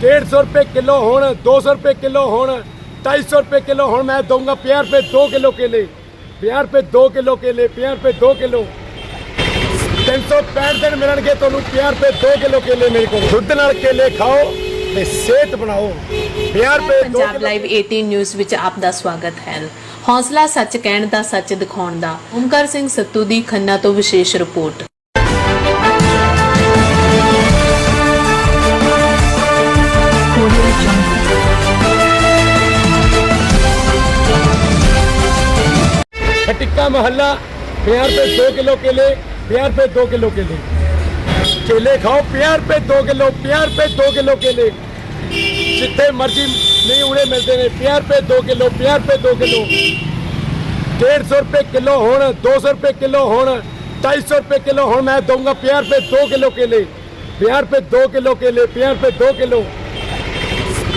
150 ਰੁਪਏ ਕਿਲੋ ਹੋਣ 200 ਰੁਪਏ ਕਿਲੋ ਹੋਣ 250 ਰੁਪਏ ਕਿਲੋ ਹੁਣ ਮੈਂ ਦਊਂਗਾ 50 ਰੁਪਏ 2 ਕਿਲੋ ਕੇਲੇ। 50 ਰੁਪਏ 2 ਕਿਲੋ ਕੇਲੇ 50 ਰੁਪਏ 2 ਕਿਲੋ। 365 ਦਿਨ ਮਿਲਣਗੇ ਤੁਹਾਨੂੰ 50 ਰੁਪਏ 2 ਕਿਲੋ ਕੇਲੇ ਮੇਰੇ ਕੋਲ। ਦੁੱਧ ਨਾਲ ਕੇਲੇ ਖਾਓ ਤੇ ਸਿਹਤ ਬਣਾਓ। 50 ਰੁਪਏ 2 ਪੰਜਾਬ ਕਿਲੋ ਲਾਈਵ 18 ਨਿਊਜ਼ ਵਿੱਚ ਆਪ ਦਾ ਸਵਾਗਤ ਹੈ। ਹੌਸਲਾ ਸੱਚ ਕਹਿਣ ਦਾ ਸੱਚ ਦਿਖਾਉਣ ਦਾ। ਓਮਕਾਰ ਸਿੰਘ ਸੱਤੂ ਦੀ ਖੰਨਾ ਤੋਂ ਵਿਸ਼ੇਸ਼ ਰਿਪੋਰਟ। ਖਟਿੱਕਾ ਮਹੱਲਾ 50 ਰੁਪਏ 2 ਕਿਲੋ ਕੇਲੇ 50 ਰੁਪਏ 2 ਕਿਲੋ ਕੇਲੇ ਕੇਲੇ ਖਾਓ 50 ਰੁਪਏ 2 ਕਿਲੋ 50 ਰੁਪਏ 2 ਕਿਲੋ ਕੇਲੇ ਜਿੱਥੇ ਮਰਜ਼ੀ ਨਹੀਂ ਉਰੇ ਮਿਲਦੇ ਨੇ 50 ਰੁਪਏ 2 ਕਿਲੋ 50 ਰੁਪਏ 2 ਕਿਲੋ 150 ਰੁਪਏ ਕਿਲੋ ਹੋਣ 200 ਰੁਪਏ ਕਿਲੋ ਹੋਣ 250 ਰੁਪਏ ਕਿਲੋ ਹੁਣ ਮੈਂ ਦਊਂਗਾ 50 ਰੁਪਏ 2 ਕਿਲੋ ਕੇਲੇ 50 ਰੁਪਏ 2 ਕਿਲੋ ਕੇਲੇ 50 ਰੁਪਏ 2 ਕਿਲੋ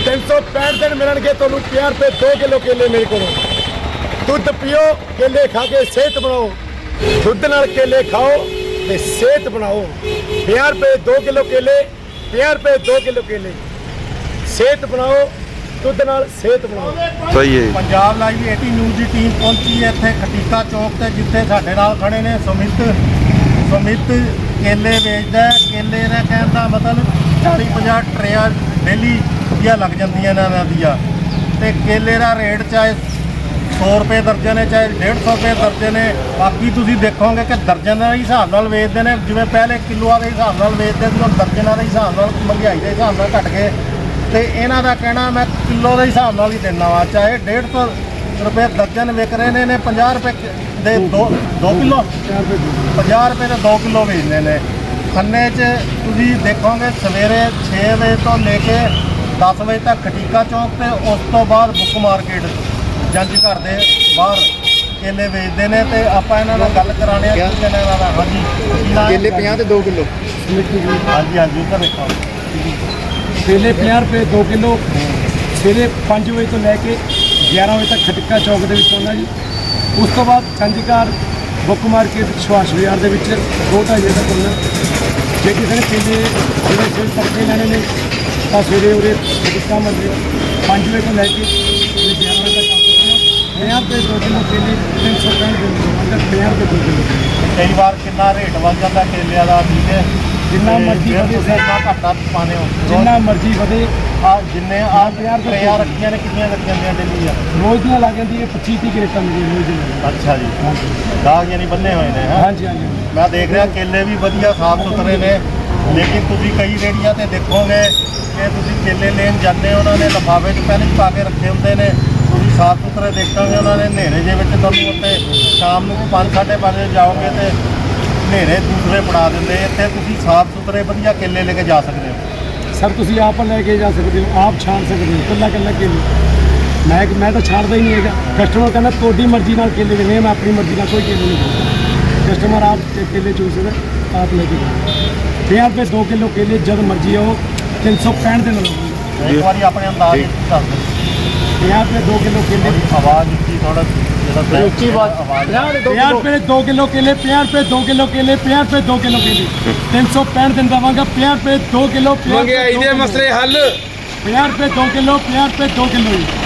365 ਦਿਨ ਮਿਲਣਗੇ ਤੁਹਾਨੂੰ 50 ਰੁਪਏ 2 ਕਿਲੋ ਕੇਲੇ ਮੇਰੇ ਕੋਲੋਂ ਦੁੱਧ ਪੀਓ ਕੇਲੇ ਖਾ ਕੇ ਸਿਹਤ ਬਣਾਓ। ਦੁੱਧ ਨਾਲ ਕੇਲੇ ਖਾਓ ਤੇ ਸਿਹਤ ਬਣਾਓ। 50 ਰੁਪਏ 2 ਕਿਲੋ ਕੇਲੇ 50 ਰੁਪਏ 2 ਕਿਲੋ ਕੇਲੇ। ਸਿਹਤ ਬਣਾਓ ਦੁੱਧ ਨਾਲ ਸਿਹਤ ਬਣਾਓ। ਸਹੀ ਹੈ। ਪੰਜਾਬ ਲਾਈਵ 18 ਨਿਊਜ਼ ਦੀ ਟੀਮ ਪਹੁੰਚੀ ਹੈ ਇੱਥੇ ਖਟੀਕਾ ਚੌਕ ਤੇ ਜਿੱਥੇ ਸਾਡੇ ਨਾਲ ਖੜੇ ਨੇ ਸੁਮਿਤ। ਸੁਮਿਤ ਕੇਲੇ ਵੇਚਦਾ ਹੈ। ਕੇਲੇ ਦਾ ਕਹਿਣ ਦਾ ਮਤਲਬ 40 50 ਟਰੇਆਂ ਡੇਲੀ ਦੀਆਂ ਲੱਗ ਜਾਂਦੀਆਂ ਨੇ ਇਹਨਾਂ ਦੀਆਂ। ਤੇ ਕੇਲੇ ਦਾ ਰੇਟ ਚਾਹੇ 100 ਰੁਪਏ ਦਰਜਨ ਹੈ ਚਾਹੇ 150 ਰੁਪਏ ਦਰਜਨ ਹੈ ਬਾਕੀ ਤੁਸੀਂ ਦੇਖੋਗੇ ਕਿ ਦਰਜਨ ਦੇ ਹਿਸਾਬ ਨਾਲ ਵੇਚਦੇ ਨੇ, ਜਿਵੇਂ ਪਹਿਲੇ ਕਿਲੋਆਂ ਦੇ ਹਿਸਾਬ ਨਾਲ ਵੇਚਦੇ ਸੀ, ਹੁਣ ਦਰਜਨਾਂ ਦੇ ਹਿਸਾਬ ਨਾਲ, ਮਹਿੰਗਾਈ ਦੇ ਹਿਸਾਬ ਨਾਲ ਘਟ ਗਏ। ਤੇ ਇਹਨਾਂ ਦਾ ਕਹਿਣਾ, ਮੈਂ ਕਿਲੋ ਦੇ ਹਿਸਾਬ ਨਾਲ ਹੀ ਦਿੰਦਾ ਵਾ, ਚਾਹੇ 150 ਰੁਪਏ ਦਰਜਨ ਵਿਕ ਰਹੇ ਨੇ ਨੇ 50 ਰੁਪਏ ਦੇ 2 2 ਕਿਲੋ? 50 ਰੁਪਏ ਦੇ 2 ਕਿਲੋ ਵੇਚਦੇ ਨੇ। ਖੰਨੇ 'ਚ ਤੁਸੀਂ ਦੇਖੋਗੇ, ਸਵੇਰੇ 6 ਵਜੇ ਤੋਂ ਲੈ ਕੇ 10 ਵਜੇ ਤੱਕ ਖਟੀਕਾ ਚੌਂਕ ਤੇ ਉਸ ਤੋਂ ਬਾਅਦ ਬੁੱਕ ਮਾਰਕੀਟ। ਜੰਜ ਘਰ ਦੇ ਬਾਹਰ ਕੇਲੇ ਵੇਚਦੇ ਨੇ ਤੇ ਆਪਾਂ ਇਹਨਾਂ ਨਾਲ ਗੱਲ ਕਰਾਣੇ ਆ ਕੀ ਇਹਨਾਂ ਦਾ ਹਾਂਜੀ? ਕੇਲੇ 50 ਤੇ 2 ਕਿਲੋ। ਹਾਂਜੀ ਹਾਂਜੀ ਉੱਧਰ ਦੇਖੋ। ਕੇਲੇ 50 ਰੁਪਏ 2 ਕਿਲੋ। ਸਵੇਰੇ 5 ਵਜੇ ਤੋਂ ਲੈ ਕੇ 11 ਵਜੇ ਤੱਕ ਖਟਿੱਕਾ ਚੌਕ ਦੇ ਵਿੱਚ ਆਉਂਦਾ ਜੀ। ਉਸ ਤੋਂ ਬਾਅਦ ਕੰਜਕਾਰ ਬੁੱਕ ਮਾਰਕੀਟ ਸੁਭਾਸ਼ ਬਾਜ਼ਾਰ ਦੇ ਵਿੱਚ ਦੋ ਢਾਈ ਵਜੇ ਤੱਕ ਹੁੰਦਾ ਜੇ ਕਿਸੇ ਨੇ ਕੇਲੇ ਜਿਹੜੇ ਸਵੇਰੇ ਤੜਕੇ ਲੈਣੇ ਨੇ ਤਾਂ ਸਵੇਰੇ ਉਰੇ ਖਟਿੱਕਾ ਮੰਡੀ 5 ਵਜੇ ਤੋਂ ਲੈ ਕੇ ਤੇ 11 ਵਜੇ 50 ਰੁਪਏ 2 ਕਿਲੋ ਕੇਲੇ 365 ਦਿਨ ਅੰਦਰ 50 ਰੁਪਏ 2 ਕਿਲੋ ਕਈ ਵਾਰ ਕਿੰਨਾ ਰੇਟ ਵੱਧ ਜਾਂਦਾ ਕੇਲਿਆਂ ਦਾ ਠੀਕ ਹੈ? ਜਿੰਨਾ ਮਰਜ਼ੀ ਵਧੇ ਤੁਸੀਂ ਇੰਨਾ ਘੱਟਾ ਪਾਣੇ ਹੋ। ਜਿੰਨਾ ਮਰਜ਼ੀ ਵਧੇ। ਆ ਜਿੰਨੇ ਆ ਟਰੇਆਂ ਰੱਖੀਆਂ ਨੇ ਕਿੰਨੀਆਂ ਲੱਗ ਜਾਂਦੀਆਂ ਡੇਲੀ ਆ? ਰੋਜ਼ ਦੀਆਂ ਲੱਗ ਜਾਂਦੀ ਹੈ 25 30 ਕਰੇਟਾਂ ਮਿਲਦੀ ਰੋਜ਼ ਅੱਛਾ ਜੀ। ਦਾਗ ਯਾਨੀ ਬੰਨੇ ਹੋਏ ਨੇ? ਹਾਂਜੀ ਹਾਂਜੀ ਮੈਂ ਦੇਖ ਰਿਹਾ ਕੇਲੇ ਵੀ ਵਧੀਆ ਸਾਫ਼ ਸੁਥਰੇ ਨੇ ਲੇਕਿਨ ਤੁਸੀਂ ਕਈ ਰੇੜੀਆਂ ਤੇ ਦੇਖੋਗੇ ਕਿ ਤੁਸੀਂ ਕੇਲੇ ਲੈਣ ਜਾਂਦੇ ਹੋ ਉਹਨਾਂ ਨੇ ਲਿਫਾਫੇ 'ਚ ਪਹਿਲੇ ਪਾ ਕੇ ਰੱਖੇ ਹੁੰਦੇ ਨੇ। ਸਾਫ਼ ਸੁਥਰੇ ਦੇਖੋਗੇ ਉਹਨਾਂ ਨੇ ਹਨੇਰੇ ਜੇ ਵਿੱਚ ਤੁਹਾਨੂੰ ਉੱਤੇ ਸ਼ਾਮ ਨੂੰ 5:30 ਵਜੇ ਜਾਓਗੇ ਤੇ ਹਨੇਰੇ ਦੂਸਰੇ ਫੜਾ ਦਿੰਦੇ ਇੱਥੇ ਤੁਸੀਂ ਸਾਫ਼ ਸੁਥਰੇ ਵਧੀਆ ਕੇਲੇ ਲੈ ਕੇ ਜਾ ਸਕਦੇ ਹੋ। ਸਰ ਤੁਸੀਂ ਆਪ ਲੈ ਕੇ ਜਾ ਸਕਦੇ ਹੋ ਆਪ ਛਾਣ ਸਕਦੇ ਹੋ ਕੱਲਾ ਕੱਲਾ ਕੇਲੇ। ਮੈਂ ਮੈਂ ਤਾਂ ਛਾਣਦਾ ਹੀ ਨਹੀਂ ਹੈਗਾ। ਕਸਟਮਰ ਕਹਿੰਦਾ ਤੁਹਾਡੀ ਮਰਜ਼ੀ ਨਾਲ ਕੇਲੇ ਦੇਣੇ ਮੈਂ ਆਪਣੀ ਮਰਜ਼ੀ ਨਾਲ ਕੋਈ ਕੇਲੇ ਨਹੀਂ ਦੇਣਾ ਕਸਟਮਰ ਆਪ ਕੇਲੇ ਚੂਜ਼ ਕਰ ਆਪ ਲੈ ਕੇ ਜਾਓ। 50 ਰੁਪਏ 2 ਕਿਲੋ ਕੇਲੇ ਜਦ ਮਰਜ਼ੀ ਆਓ 365 ਦਿਨ ਲਗਾਉਂਗੇ ਇੱਕ ਵਾਰੀ ਆਪਣੇ ਅੰਦਾਜ਼ ਦੱਸ ਦਿਓ। 50 ਰੁਪਏ 2 ਕਿਲੋ ਕੇਲੇ ਆਵਾਜ਼ ਉੱਚੀ ਥੋੜਾ ਜਿਹੜਾ ਉੱਚੀ ਆਵਾਜ਼ 50 ਰੁਪਏ 2 ਕਿਲੋ ਕੇਲੇ 50 ਰੁਪਏ 2 ਕਿਲੋ ਕੇਲੇ 50 ਰੁਪਏ 2 ਕਿਲੋ ਕੇਲੇ 365 ਦਿਨ ਦਵਾਂਗਾ 50 ਰੁਪਏ 2 ਕਿਲੋ ਮੰਗਿਆਈ ਦੇ ਮਸਲੇ ਹੱਲ 50 ਰੁਪਏ 2 ਕਿਲੋ 50 ਰੁਪਏ 2 ਕਿਲੋ ਜੀ